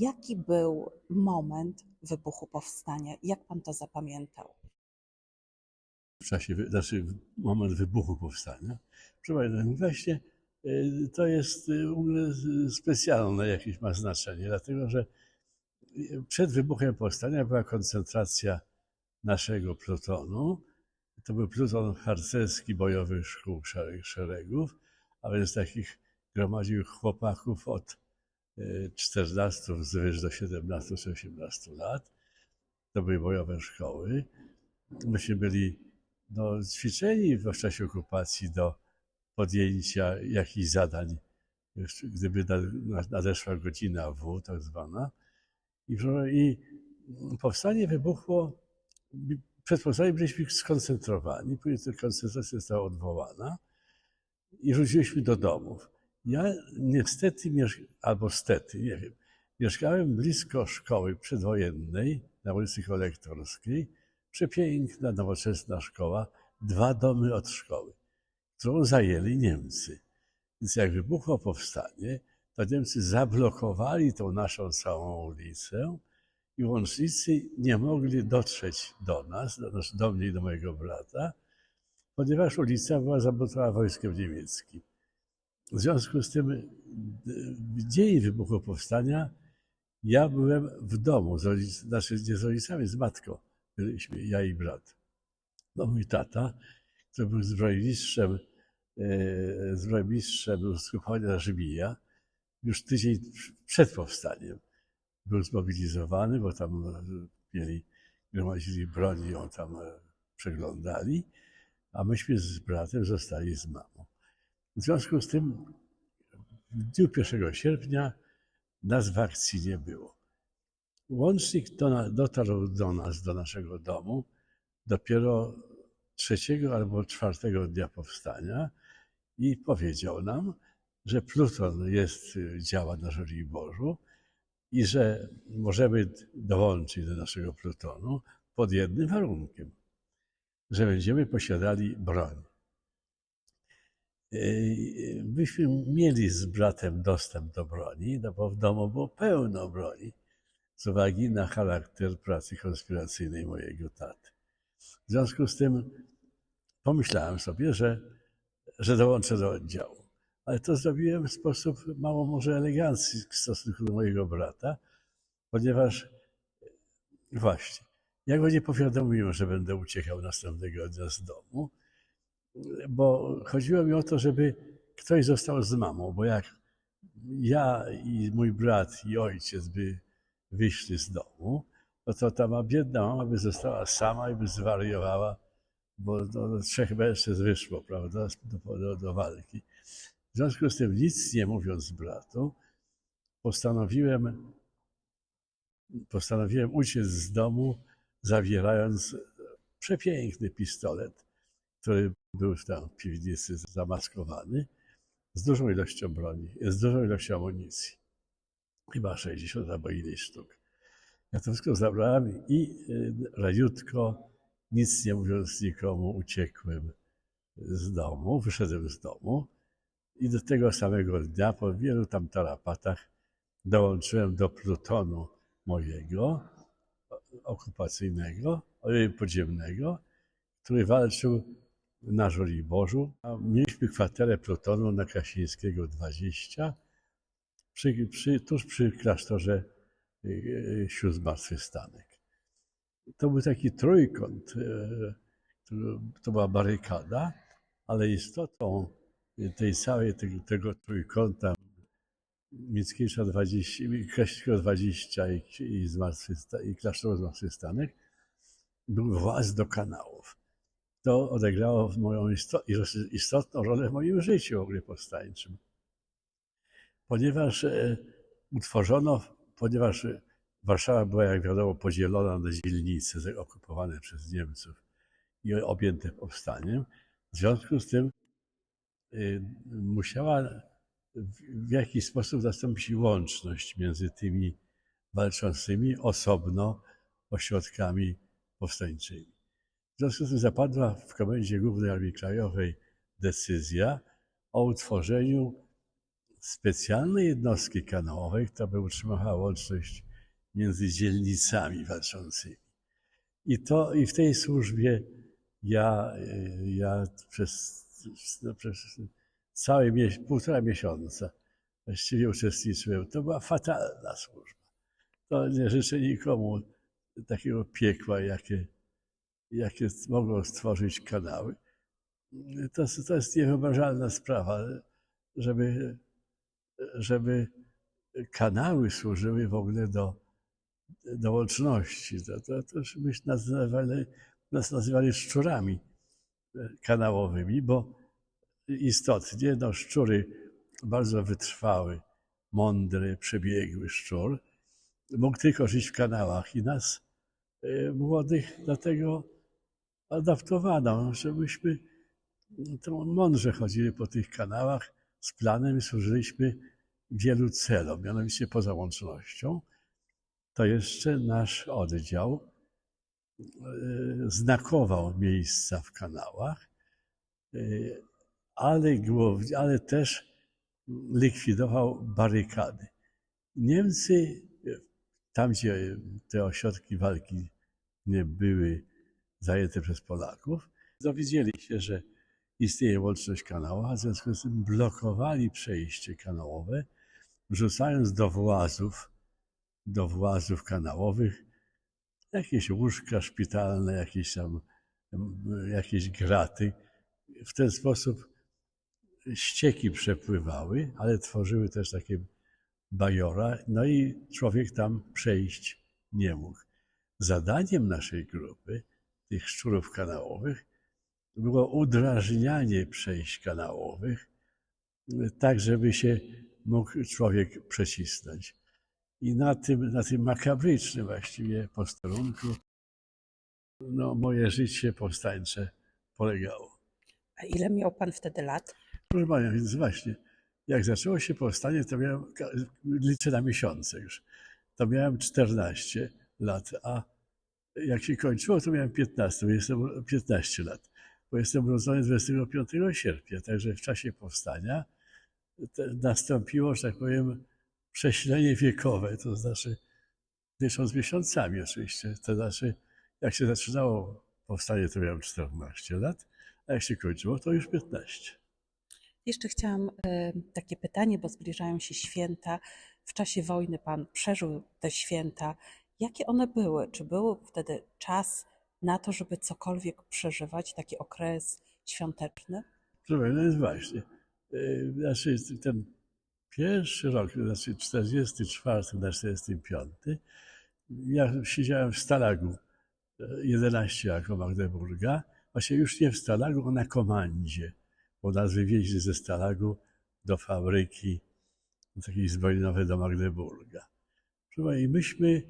Jaki był moment wybuchu powstania? Jak pan to zapamiętał? w czasie, znaczy moment wybuchu powstania. Proszę właśnie y, to jest y, specjalne jakieś ma znaczenie, dlatego że y, przed wybuchem powstania była koncentracja naszego plutonu. To był pluton harcerski bojowych szkół szeregów, a więc takich gromadził chłopaków od 14 wzwyż do 17 czy 18 lat. To były bojowe szkoły. Myśmy byli no, ćwiczeni w czasie okupacji do podjęcia jakichś zadań, gdyby na- nadeszła godzina W, tak zwana. I, I powstanie wybuchło, przed powstaniem byliśmy skoncentrowani, później ta koncentracja została odwołana i wróciliśmy do domów. Ja niestety, albo stety, nie wiem, mieszkałem blisko szkoły przedwojennej na ulicy Kolektorskiej, przepiękna, nowoczesna szkoła, dwa domy od szkoły, którą zajęli Niemcy. Więc jak wybuchło powstanie, to Niemcy zablokowali tą naszą całą ulicę i łącznicy nie mogli dotrzeć do nas, do, do mnie i do mojego brata, ponieważ ulica była zablokowana wojskiem niemieckim. W związku z tym, w dzień wybuchu powstania, ja byłem w domu, z rodzic, znaczy nie z rodzicami, z matką byliśmy, ja i brat. No mój tata, który był zbrojmistrzem, e, zbrojmistrzem skupowania Żmija, już tydzień przed powstaniem był zmobilizowany, bo tam e, mieli, gromadzili broń i ją tam e, przeglądali, a myśmy z bratem zostali z mamą. W związku z tym w dniu 1 sierpnia nas w akcji nie było. Łącznik do, dotarł do nas, do naszego domu, dopiero trzeciego albo czwartego dnia powstania i powiedział nam, że Pluton jest, działa na Żoliborzu i że możemy dołączyć do naszego Plutonu pod jednym warunkiem, że będziemy posiadali broń. Yy, Myśmy mieli z bratem dostęp do broni, no bo w domu było pełno broni z uwagi na charakter pracy konspiracyjnej mojego taty. W związku z tym pomyślałem sobie, że, że dołączę do oddziału. Ale to zrobiłem w sposób mało może elegancki w stosunku do mojego brata, ponieważ właśnie, ja go nie powiadomiłem, że będę uciekał następnego dnia z domu, bo chodziło mi o to, żeby ktoś został z mamą, bo jak ja i mój brat i ojciec by wyszli z domu, no to ta biedna mama by została sama i by zwariowała, bo no, trzech mężczyzn wyszło, prawda, do, do, do walki. W związku z tym, nic nie mówiąc bratu, postanowiłem, postanowiłem uciec z domu, zawierając przepiękny pistolet, który był tam w piwnicy zamaskowany, z dużą ilością broni, z dużą ilością amunicji. Chyba 60 albo ileś sztuk. Ja to wszystko zabrałem i y, raniutko, nic nie mówiąc nikomu, uciekłem z domu, wyszedłem z domu i do tego samego dnia, po wielu tam tarapatach, dołączyłem do plutonu mojego, okupacyjnego, ojej, podziemnego, który walczył na Żoliborzu. A Mieliśmy kwaterę plutonu na Krasińskiego 20, przy, przy, tuż przy klasztorze y, y, Sióstr Zmartwychwstanek. To był taki trójkąt, y, to była barykada, ale istotą tej całej tego, tego trójkąta Mickiewicza 20, Krasińskiego 20 i, i, i klasztoru Zmartwychwstanek był właz do kanałów. To odegrało moją isto, istotną rolę w moim życiu w ogóle powstańczym ponieważ e, utworzono, ponieważ e, Warszawa była, jak wiadomo, podzielona na dzielnice okupowane przez Niemców i objęte powstaniem, w związku z tym y, musiała w, jakiś sposób nastąpić łączność między tymi walczącymi osobno ośrodkami powstańczymi. W związku z tym zapadła w Komendzie Głównej Armii Krajowej decyzja o utworzeniu specjalne jednostki kanałowe, które by utrzymywały łączność między dzielnicami walczącymi. I to i w tej służbie ja, ja przez, no, przez całe półtora miesiąca właściwie uczestniczyłem. To była fatalna służba. To nie życzę nikomu takiego piekła, jakie, jakie mogą stworzyć kanały. To, to jest niewyobrażalna sprawa, żeby, żeby kanały służyły w ogóle do, do łączności. To, to, to już myśmy nazywali, nas nazywali szczurami e, kanałowymi, bo istotnie no, szczury bardzo wytrwały, mądry, przebiegły szczur mógł tylko żyć w kanałach i nas e, młodych dlatego adaptowano, żebyśmy to mądrze chodzili po tych kanałach z planem i służyliśmy wielu celom, mianowicie poza łącznością. To jeszcze nasz oddział e, znakował miejsca w kanałach, e, ale, głównie, ale też likwidował barykady. Niemcy, tam gdzie te ośrodki walki nie były zajęte przez Polaków, dowiedzieli się, że istnieje łączność kanałów, a w związku z tym blokowali przejście kanałowe, wrzucając do włazów, do włazów kanałowych jakieś łóżka szpitalne, jakieś tam jakieś graty. W ten sposób ścieki przepływały, ale tworzyły też takie bajora, no i człowiek tam przejść nie mógł. Zadaniem naszej grupy, tych szczurów kanałowych, było udrażnianie przejść kanałowych, tak żeby się mógł człowiek przecisnąć. I na tym, na tym makabrycznym właściwie posterunku no, moje życie powstańcze polegało. A ile miał pan wtedy lat? Proszę Panią, więc właśnie, jak zaczęło się powstanie, to miałem, liczę na miesiące już, to miałem 14 lat, a jak się kończyło, to miałem 15, bo jestem 15 lat, bo jestem urodzony 25 sierpnia, także w czasie powstania nastąpiło, że tak powiem, prześlenie wiekowe, to znaczy, licząc miesiącami oczywiście, to znaczy, jak się zaczynało powstanie, to miałem 14 lat, a jak się kończyło, to już 15. Jeszcze chciałam e, takie pytanie, bo zbliżają się święta. W czasie wojny pan przeżył te święta. Jakie one były? Czy był wtedy czas na to, żeby cokolwiek przeżywać, taki okres świąteczny? Proszę, no jest właśnie. Yy, Znaczy ten pierwszy rok, znaczy 44 na 45, ja siedziałem w Stalagu e, 11 jako Magdeburga, właśnie już nie w Stalagu, a na komandzie, bo nas wywieźli ze Stalagu do fabryki takiej zbrojnowej do Magdeburga. I myśmy,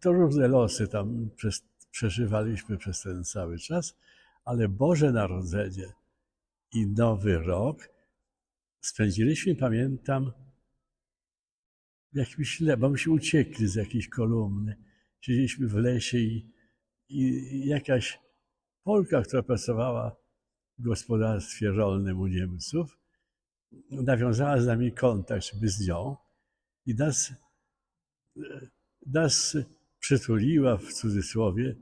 to różne losy tam przez, przeżywaliśmy przez ten cały czas, ale Boże Narodzenie i Nowy Rok spędziliśmy, pamiętam, w jakimś le, bo myśmy uciekli z jakiejś kolumny. Siedzieliśmy w lesie i, i jakaś Polka, która pracowała w gospodarstwie rolnym u Niemców, nawiązała z nami kontakt, żeby z nią i nas, nas przytuliła w cudzysłowie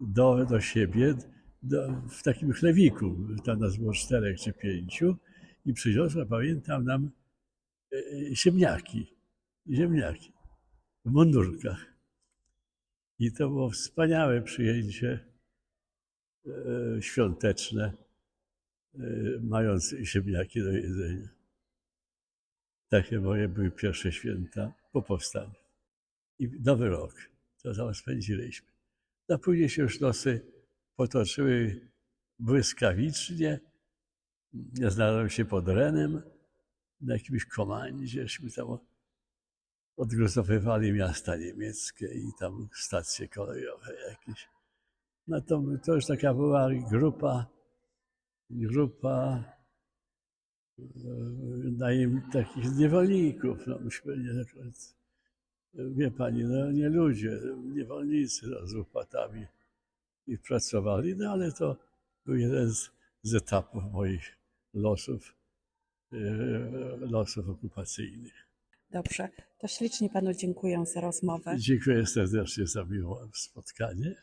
do, do siebie do, w takim chlewiku. Tam nas było czterech czy pięciu i przyniosła, pamiętam, nam e, e, ziemniaki. Ziemniaki w mundurkach. I to było wspaniałe przyjęcie e, świąteczne, mając ziemniaki do jedzenia. Takie moje były pierwsze święta po powstaniu. I Nowy Rok, to tam spędziliśmy. A później się już losy potoczyły błyskawicznie. Ja znalazłem się pod Renem na jakimś komandzieśmy tam odgruzowywali miasta niemieckie i tam stacje kolejowe jakieś. No to, to już taka była grupa, grupa e, najem, takich niewolników. No myśmy nie, wie pani, no nie ludzie, niewolnicy no, z łopatami i pracowali, no ale to był jeden z, z etapów moich losów e, losów okupacyjnych. Dobrze, to ślicznie panu dziękuję za rozmowę. Dziękuję serdecznie za miłe spotkanie.